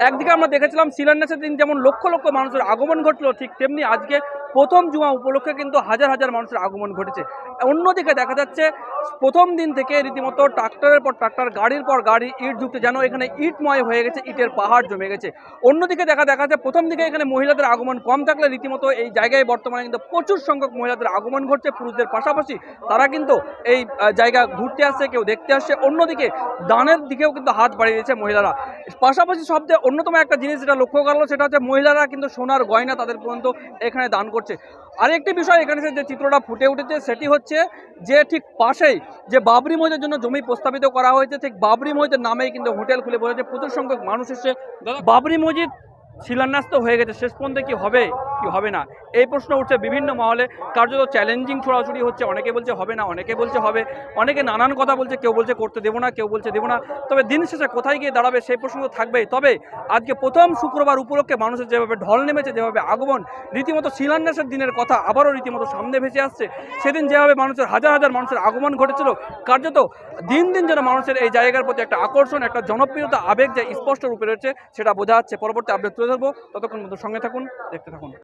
একদিকে আমরা দেখেছিলাম শিলান্যাসের দিন যেমন লক্ষ লক্ষ মানুষের আগমন ঘটলো ঠিক তেমনি আজকে প্রথম জুমা উপলক্ষে কিন্তু হাজার হাজার মানুষের আগমন ঘটেছে। অন্যদিকে দেখা যাচ্ছে, প্রথম দিন থেকে রীতিমতো ট্রাক্টরের পর ট্রাক্টর, গাড়ির পর গাড়ি ইট ঢুকতে যেন এখানে ইটময় হয়ে গেছে, ইটের পাহাড় জমে গেছে। অন্যদিকে দেখা দেখা যাচ্ছে, প্রথম দিকে এখানে মহিলাদের আগমন কম থাকলে রীতিমতো এই জায়গায় বর্তমানে কিন্তু প্রচুর সংখ্যক মহিলাদের আগমন ঘটছে, পুরুষদের পাশাপাশি তারা কিন্তু এই জায়গা ঘুরতে আসছে, কেউ দেখতে আসছে। অন্যদিকে দানের দিকেও কিন্তু হাত বাড়িয়ে দিয়েছে মহিলারা। পাশাপাশি সবচেয়ে অন্যতম একটা জিনিস যেটা লক্ষ্য করল সেটা হচ্ছে মহিলারা কিন্তু সোনার গয়না তাদের পর্যন্ত এখানে দান করছে। আরেকটি বিষয় এখানে যে চিত্রটা ফুটে উঠেছে সেটি হচ্ছে যে ঠিক পাশেই যে বাবরি মসজিদের জন্য জমি প্রস্তাবিত করা হয়েছে ঠিক বাবরি মসজিদের নামেই কিন্তু হোটেল খুলে বসেছে প্রচুর সংখ্যক মানুষ এসে বাবরি মসজিদ শিলান্যাস্ত হয়ে গেছে। শেষ পর্যন্ত কি হবে? কি হবে না? এই প্রশ্ন উঠছে বিভিন্ন মহলে। কার্যত চ্যালেঞ্জিং ছোড়াছুড়ি হচ্ছে। অনেকে বলছে হবে না, অনেকে বলছে হবে। অনেকে নানান কথা বলছে, কেউ বলছে করতে দেবো না, কেউ বলছে দেবো না। তবে দিন শেষে কোথায় গিয়ে দাঁড়াবে সেই প্রশ্ন থাকবেই। তবে আজকে প্রথম শুক্রবার উপলক্ষে মানুষের যেভাবে ঢল নেমেছে, যেভাবে আগমন, রীতিমতো শিলান্যাসের দিনের কথা আবারও রীতিমতো সামনে ভেসে আসছে। সেদিন যেভাবে মানুষের হাজার হাজার মানুষের আগমন ঘটেছিল, কার্যত দিন দিন যেন মানুষের এই জায়গার প্রতি একটা আকর্ষণ, একটা জনপ্রিয়তা, আবেগ যে স্পষ্ট রূপে রয়েছে, সেটা বোঝা যাচ্ছে। পরবর্তী আপডেট তুলে ধরবো। ততক্ষণ মতো সঙ্গে থাকুন, দেখতে থাকুন।